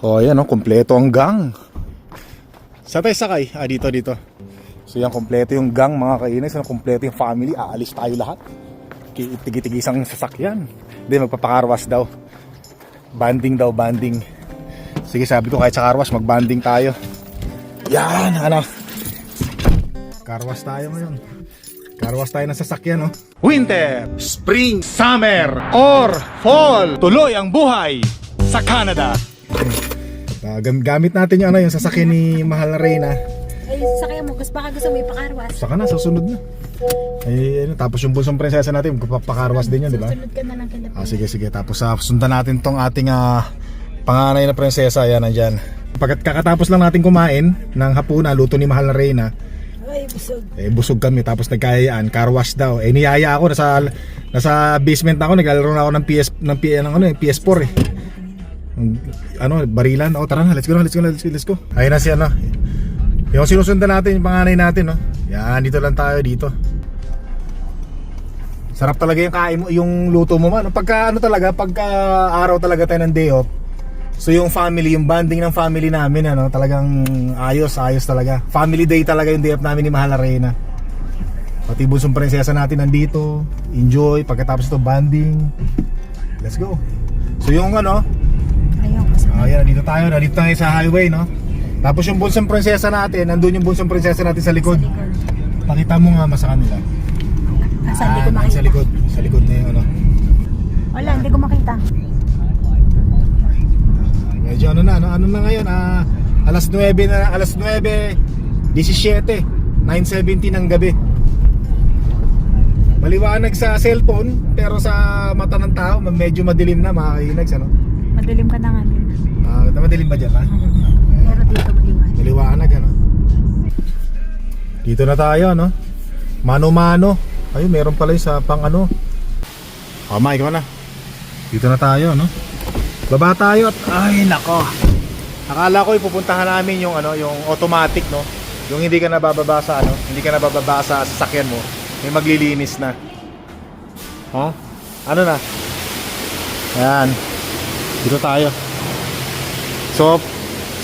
Oh, yan oh, kompleto ang gang. Saan tayo sakay? Ah, dito, dito. So yan, kompleto yung gang mga kainis. Ano, kompleto yung family. Aalis tayo lahat. Tigi-tigisang sasakyan. Hindi, magpapakarwas daw. Banding daw, banding. Sige, sabi ko kahit sa karwas, mag-banding tayo. Yan, ano. Karwas tayo ngayon. Karwas tayo ng sasakyan, no? Winter, Spring, Summer, or Fall. Tuloy ang buhay sa Canada. Gam- gamit natin yung ano yung sasakyan ni Mahal na Reyna. Ay, sakay mo. Kasi baka gusto mo ipakarwas. Saka na, susunod na. Ay, ano, tapos yung bunsong prinsesa natin, magpapakarwas din yun, di ba? Sunod ka na lang kila Ah, sige, sige. Tapos ah, sundan natin tong ating ah, panganay na prinsesa. Yan, nandyan. Pagkat kakatapos lang natin kumain ng hapunan, luto ni Mahal na Reyna, Ay, busog. eh, busog kami. Tapos nagkayaan, car wash daw. Eh, niyaya ako, nasa, nasa basement ako, naglalaro na ako ng, PS, ng, ng ano, eh, PS4 eh. Ano, barilan. O, tara na, let's go na, let's go na, let's go, let's go. Ayun na si ano. Yung sinusundan natin, yung panganay natin, no? Yan, dito lang tayo, dito. Sarap talaga yung kain mo, yung luto mo man. Pagka ano talaga, pagka araw talaga tayo ng day off. So yung family, yung bonding ng family namin, ano, talagang ayos, ayos talaga. Family day talaga yung day off namin ni Mahal Arena. Pati bunsong prinsesa natin nandito. Enjoy, pagkatapos ito bonding. Let's go. So yung ano, Kasi. Ah, yan, dito tayo, tayo sa highway, no? Tapos yung bunsong prinsesa natin, nandun yung bunsong prinsesa natin sa likod. Pakita mo nga mas sa kanila. Asa, hindi ko Ah, makita. Sa likod, sa likod na yung ano. Wala, hindi ko makita. Medyo ano na, ano, ano na ngayon, ah, alas 9 na, alas 9, 17, 9.17 ng gabi. Maliwanag sa cellphone, pero sa mata ng tao, medyo madilim na mga kainags, ano? Madilim ka na nga. Ah, madilim ba dyan, ha? Pero dito maliwan. Maliwanag ano. Dito na tayo no. Mano-mano. Ayun, meron pala yung sa pang ano. Tama, ikaw na. Dito na tayo no. Baba tayo at ay nako. Akala ko ipupuntahan namin yung ano, yung automatic no. Yung hindi ka nabababa sa ano, hindi ka nabababa sa sasakyan mo. May maglilinis na. Oh? Ano na? Ayan. Dito tayo. So,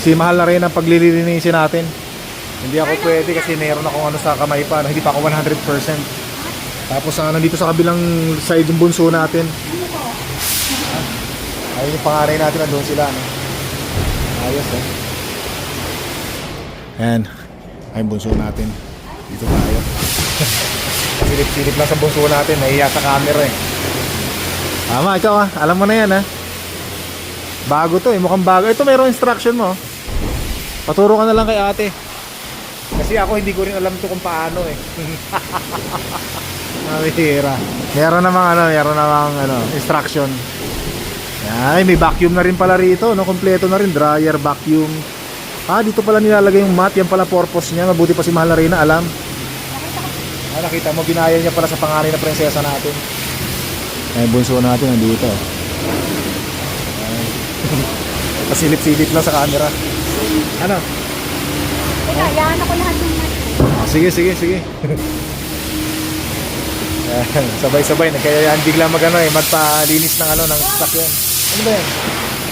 si Mahal na rin ang paglilinisin natin. Hindi ako pwede kasi meron akong ano sa kamay pa. Hindi pa ako 100%. Tapos ah, nandito sa kabilang side yung bunso natin. Ah, Ayun yung pangaray natin, nandun sila. No? Ayos eh. Ayan. Ayun bunso natin. Dito tayo. Silip-silip lang sa bunso natin. Nahiya sa camera eh. Tama, ikaw ah. Alam mo na yan ah. Bago to eh, mukhang bago. Ito mayroong instruction mo. Paturo ka na lang kay ate. Kasi ako hindi ko rin alam to kung paano eh. Mabihira. Meron namang ano, meron namang ano, instruction. Ay, may vacuum na rin pala rito, no? Kompleto na rin, dryer, vacuum. Ah, dito pala nilalagay yung mat, yan pala purpose niya. Mabuti pa si Mahal na alam. Ah, nakita mo, ginaya niya pala sa pangalan na prinsesa natin. Ay, bunso natin nandito. Pasilip-silip lang sa camera. Ano? Teka, yaan ako lahat ng. Ah, sige, sige, sige. Sabay-sabay, nagkayayaan bigla mag ano eh, magpalinis ng ano, ng sasakyan. Ano ba yan?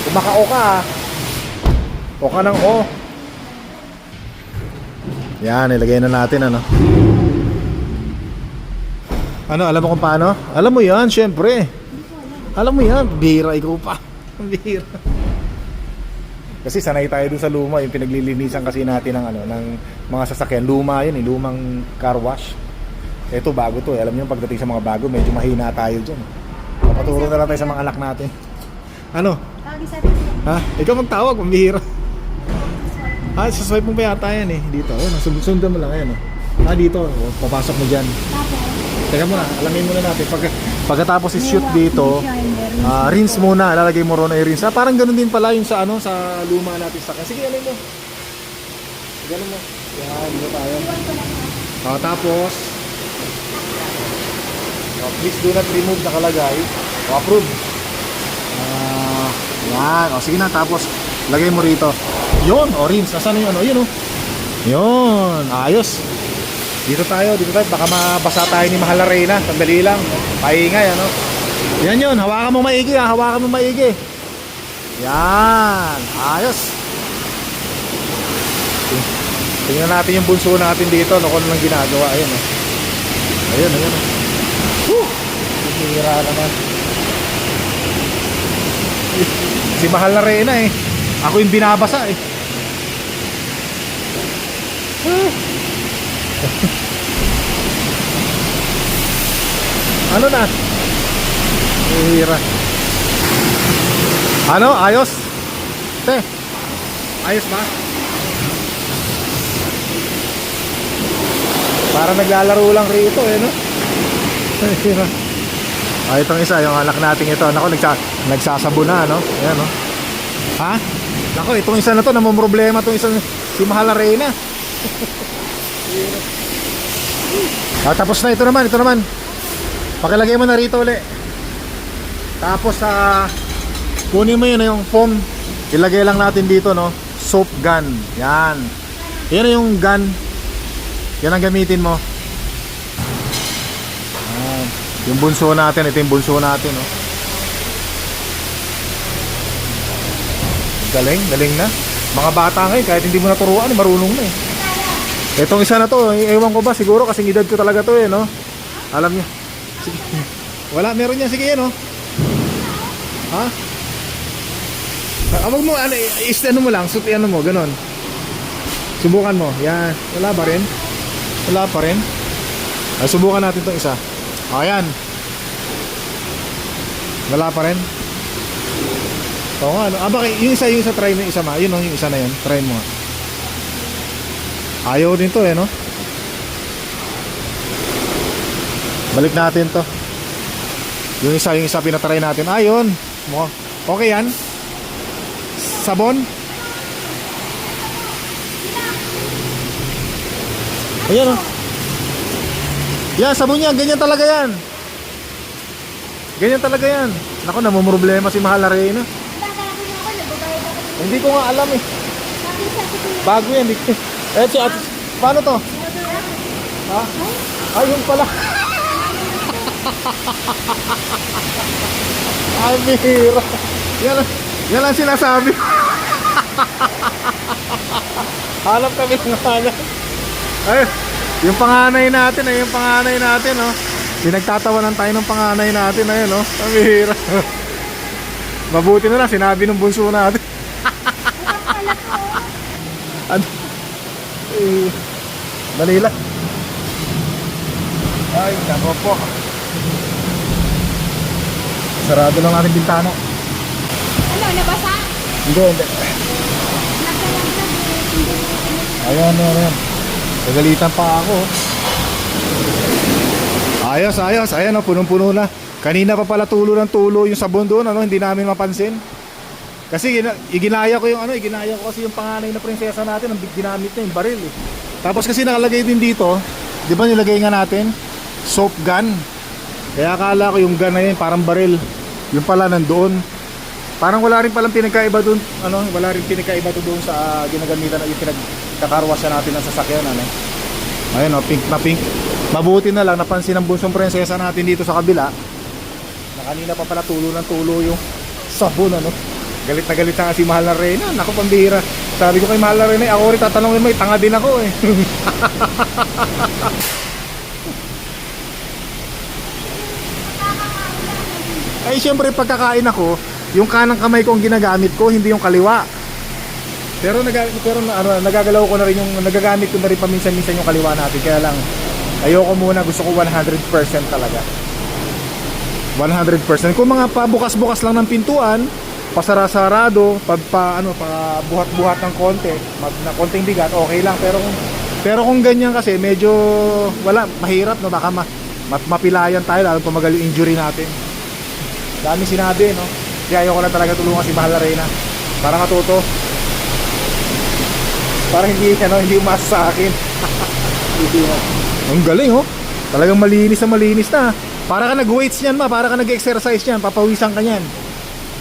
Kumaka-o ka ah. O ka ng O. Yan, ilagay na natin ano. Ano, alam mo kung paano? Alam mo yan, syempre. Alam mo yan, bihira ikaw pa. Bihira. Kasi sanay tayo dun sa luma, yung pinaglilinisan kasi natin ng ano, ng mga sasakyan. Luma yun, eh, lumang car wash. Ito bago to, eh. alam niyo pagdating sa mga bago, medyo mahina tayo diyan. Papaturo na lang tayo sa mga anak natin. Ano? Sa atin. Ha? Ikaw magtawag, pambihira. Ah, sa swipe mo ba yata yan eh, dito. Ayun, sund- sundan mo lang, ayan oh. Ah, dito, oh, papasok mo dyan. Tapos, Teka muna, alamin muna natin. Pag, pagkatapos i-shoot dito. Ah, rinse muna, lalagay mo ron ay rinse. Ah, parang ganun din pala yung sa ano sa luma natin sa Sige, ano mo? Ganun mo. Yan, dito tayo. Ah, tapos oh, please do not remove nakalagay. O, approve. Ah, yan. O, sige na. Tapos, lagay mo rito. Yun, o, rinse. Nasaan yung ano? Yun, o. Yun, ayos. Dito tayo, dito tayo. Baka mabasa tayo ni Mahal na Reyna. Sandali lang. Paingay, ano? Yan yun, hawakan mo maigi ha, hawakan mo maigi. Yan. Ayos. Ting- Tingnan natin yung bunso natin dito. No, kung ano lang ginagawa. Ayun, oh. Ayun, ayun. oh. Whew! Hira naman. Si Mahal na Reyna eh. Ako yung binabasa eh. Ano na? Hira. Ano? Ayos? Te, ayos ba? Para naglalaro lang rito eh, no? Hira. Ah, itong isa, yung anak nating ito. Nako, nagsa nagsasabo na, no? Ayan, no? Ha? Nako, itong isa na to, namumroblema itong isa, si Mahal na Reyna. ah, tapos na, ito naman, ito naman. Pakilagay mo na rito uli. Tapos, ah, kunin mo yun, yung foam. Ilagay lang natin dito, no? Soap gun. Yan. Yan yung gun. Yan ang gamitin mo. Yan. Yung bunso natin, ito yung bunso natin, no? Galing, galing na. Mga bata ngayon, kahit hindi mo naturuan, eh, marunong na eh. Itong isa na to, ewan ko ba, siguro kasing edad ko talaga to eh, no? Alam niya. Sige. Wala, meron yan. Sige, yan, no? Ha? Ah, wag mo, ano, is, ano mo lang, suti ano mo, ganon. Subukan mo, yan. Wala ba rin? Wala pa rin? Ay, subukan natin itong isa. Ayan. Wala pa rin? Oo nga, ano? Ah, bakit? Yung isa, yung isa, try mo yung isa ma. Yun, no, yung isa na yun. Try mo nga. Ayaw din to, eh, no? Balik natin to. Yung isa, yung isa pinatry natin. Ah, yun. Mukha. Okay yan? Sabon? Ayan oh. Yan, sabon yan. Ganyan talaga yan. Ganyan talaga yan. Naku, namumroblema si Mahal na Reyna. Hindi ko nga alam eh. Bago yan. eh. Eh, si ate, paano to? Ha? Ay, yung pala. Ay, bihira. Yan, yan ang sinasabi. Hanap kami ng hanap. Ay, yung panganay natin, ay yung panganay natin, oh. Pinagtatawanan tayo ng panganay natin, ayun, oh. Ang bihira. Mabuti na lang, sinabi ng bunso natin. ano? Eh, dali lang. Ay, nako po. Sarado lang natin bintana. Ano, nabasa? Hindi, hindi. Ayan, ayan, ayan. Nagalitan pa ako. Ayos, ayos. Ayan, oh, punong-puno na. Kanina pa pala tulo ng tulo yung sabon doon, ano, hindi namin mapansin. Kasi gina- iginaya ko yung ano, iginaya ko kasi yung panganay na prinsesa natin, ang ginamit niya yung baril eh. Tapos kasi nakalagay din dito, 'di ba nilagay nga natin soap gun. Kaya akala ko yung gun na yun parang baril. Yung pala nandoon. Parang wala rin palang pinagkaiba doon, ano, wala rin pinagkaiba doon sa ginagamitan na yung pinagkakarwasya natin ng sasakyan, ano. Ayun, oh, pink na pink. Mabuti na lang napansin ng bunsong prinsesa natin dito sa kabila. Na kanina pa pala tulo ng tulo yung sabon, ano. Galit na galit na nga si Mahal na Reyna. Naku, pambihira. Sabi ko kay Mahal na Reyna, ako rin tatanungin mo, eh, tanga din ako eh. Ay, syempre pagkakain ako, yung kanang kamay ko ang ginagamit ko, hindi yung kaliwa. Pero nag pero ano, nagagalaw ko na rin yung nagagamit ko na rin paminsan-minsan yung kaliwa natin. Kaya lang ayoko muna, gusto ko 100% talaga. 100%. Kung mga pabukas-bukas lang ng pintuan, pasara-sarado, pag pa ano, pa buhat-buhat ng konti, mag na konting bigat, okay lang. Pero kung pero kung ganyan kasi medyo wala, mahirap no, baka ma, ma- mapilayan tayo lalo pa magal yung injury natin. Dami sinabi, no? Kaya ayoko na talaga tulungan si Mahal na Reyna. Para matuto. Para hindi, ano, hindi umasa sa akin. Ang galing, oh. Talagang malinis na malinis na. Para ka nag-weights niyan, ma. Para ka nag-exercise niyan. Papawisan ka niyan.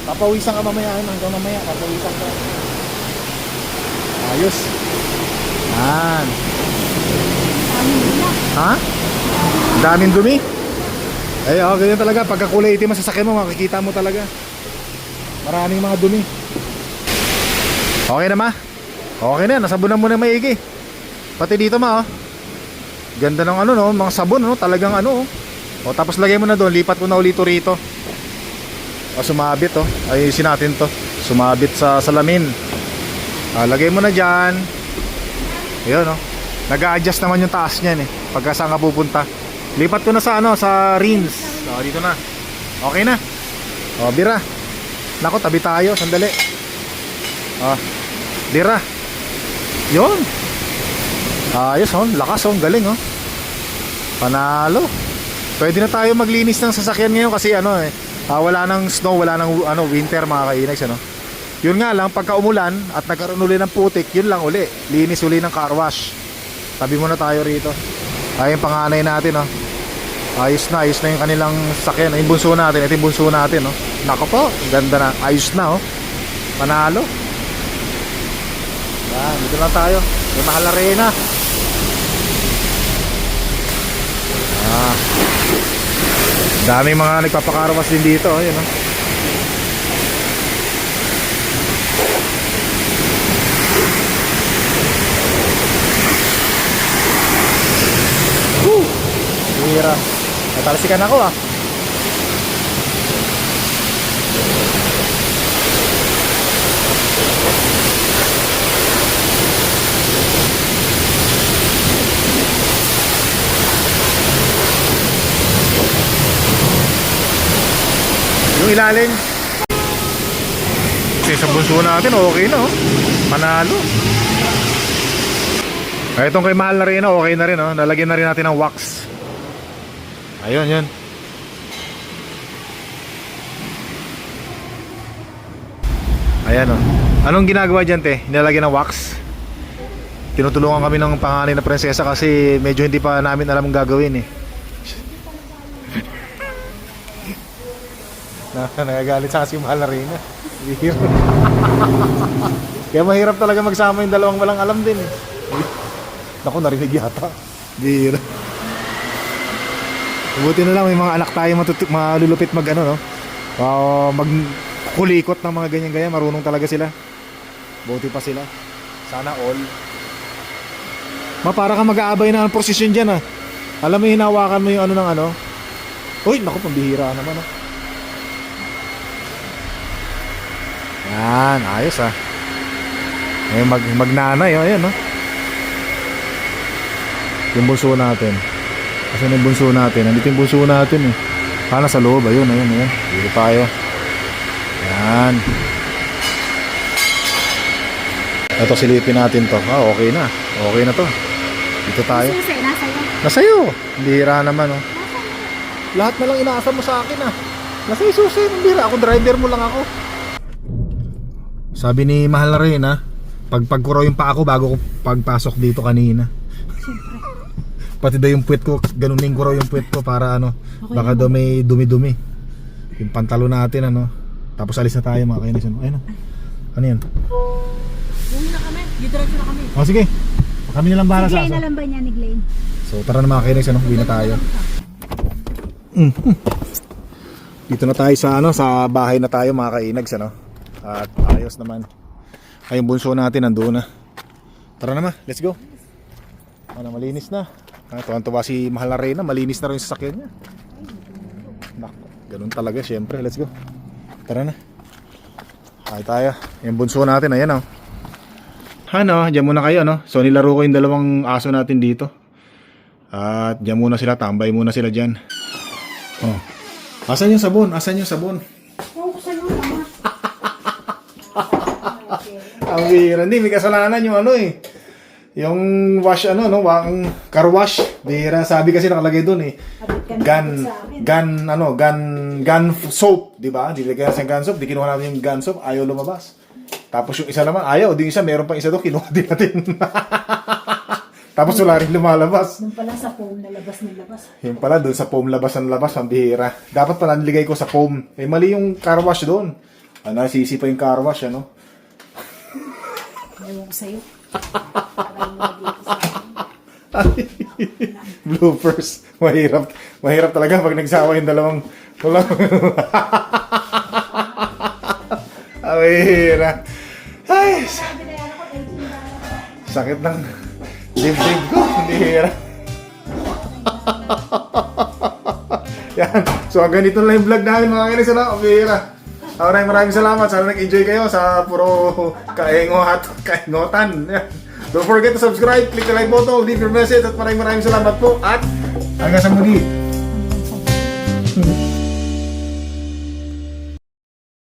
Papawisan ka mamaya. Ano, hanggang mamaya. Papawisan ka. Ayos. Yan. Ha? Daming dumi. Ay, oh, ganyan talaga. Pagka kulay itim ang sasakyan mo, makikita mo talaga. Maraming mga dumi. Okay na ma? Okay na, nasabunan mo na maigi. Pati dito ma oh. Ganda ng ano no, mga sabon no, talagang ano oh. O tapos lagay mo na doon, lipat mo na ulit rito. O sumabit oh. Ayusin natin to. Sumabit sa salamin. Ah, lagay mo na diyan. Ayun oh. Nag-a-adjust naman yung taas niyan eh. Pagka saan ka pupunta. Lipat ko na sa ano, sa rings. O dito na. Okay na. O bira. Nako, tabi tayo, sandali. O. Bira. Yun. Ayos oh, lakas oh, galing oh. Panalo. Pwede na tayo maglinis ng sasakyan ngayon kasi ano eh, ah, wala nang snow, wala nang ano, winter mga kainags ano. Yun nga lang, pagka umulan at nagkaroon uli ng putik, yun lang uli. Linis uli ng car wash. Tabi muna tayo rito. Ay, yung panganay natin oh. Ayos na, ayos na yung kanilang sakyan. Yung bunso natin, ito yung bunso natin oh. Nako po, ganda na. Ayos na oh. Panalo. Yan, dito lang tayo. May mahal arena. Daming mga nagpapakarawas din dito, oh, yun oh. Woo! Hira. Natalsikan ako ah. Yung ilalim. Kasi sa bunso natin, okay na oh. Panalo. Ay, itong kay Mahal na rin, oh, okay na rin, oh. Nalagyan na rin natin ng wax. Ayun, yun. Ayan, oh. Anong ginagawa dyan, te? Nilalagyan ng wax? Tinutulungan kami ng panganay na prinsesa kasi medyo hindi pa namin alam ang gagawin, eh. Na, nagagalit sa kasi mahal na. Bihira. Kaya mahirap talaga magsama yung dalawang walang alam din eh. Naku, narinig yata. Bihira. Buti na lang may mga anak tayo matutu- malulupit mag ano no. Uh, mag kulikot ng mga ganyan-ganyan, marunong talaga sila. Buti pa sila. Sana all. Ma, para ka mag-aabay na ng prosesyon dyan ah. Alam mo, hinawakan mo yung ano ng ano. Uy, naku, pambihira naman ah. Yan, ayos ah. Ngayon mag magnanay, oh, ayan, no? Yung bunso natin. Kasi yung bunso natin, nandito yung bunso natin eh. Sana sa loob, ayun, ayun, ayun. Dito tayo. Yan. Ito silipin natin to. Ah, okay na. Okay na to. Dito tayo. Susi, nasa iyo. Nasa'yo. Bihira naman, oh. Lahat na lang inaasa mo sa akin, ah. Nasa susi, bihira. Ako driver mo lang ako. Sabi ni Mahal na rin, ah. Pag pagkuro yung pa ako bago ko pagpasok dito kanina. Pati daw yung puwet ko, ganunin ko raw yung puwet ko para ano, baka daw may dumi-dumi. Yung pantalo natin, ano. Tapos alis na tayo mga kainis. Ano, ayun, oh. ano yan? Uwi na kami. Didiretso na kami. O sige, kami na lang bahala sa aso. na lang ba niya ni Glenn? So tara na mga kainis, ano, uwi na tayo. Mhm. Dito na tayo sa ano, sa bahay na tayo mga kainags ano. At ayos naman. Ay yung bunso natin nandoon na. Tara na ma, let's go. Ano, malinis na. Ah, tuwan-tuwa si Mahal na Reyna, malinis na rin yung sasakyan niya. Nako, ganun talaga syempre, let's go. Tara na. Ay tayo. Yung bunso natin, ayan oh. Ano, dyan muna kayo no. So nilaro ko yung dalawang aso natin dito. At dyan muna sila, tambay muna sila dyan. Oh. Asan yung sabon? Asan yung sabon? Oo, ko sa'yo, mama. Ang bihira. Hindi, may kasalanan yung ano eh. Yung wash ano, no? Ang car wash. Bihira. Sabi kasi nakalagay doon eh. Gun, gun, ano, gun, gun soap. Di ba? Dilagyan sa gun soap. Di kinuha natin yung gun soap. Ayaw lumabas. Tapos yung isa naman, ayaw. Di yung isa, meron pang isa doon. Kinuha din natin. Tapos wala rin lumalabas. Nung pala sa nalabas na labas. Yung pala doon sa foam labas ang labas, ang bihira. Dapat pala niligay ko sa foam. Eh mali yung car wash doon. Ano, sisi pa yung car wash, ano? Ewan ko sa'yo. Bloopers. Mahirap. Mahirap talaga pag nagsawa yung dalawang wala. Ang bihira. Ay, Sabi na yan ako, 18 na. sakit ng dibdib ko. Hindi hira. Yan. So, hanggang dito lang yung vlog namin mga kinis. Ano? Bihira. Maraming maraming salamat. Sana nag-enjoy kayo sa puro kaingotan. Yan. Don't forget to subscribe, click the like button, leave your message at maraming maraming salamat po. At hanggang sa muli.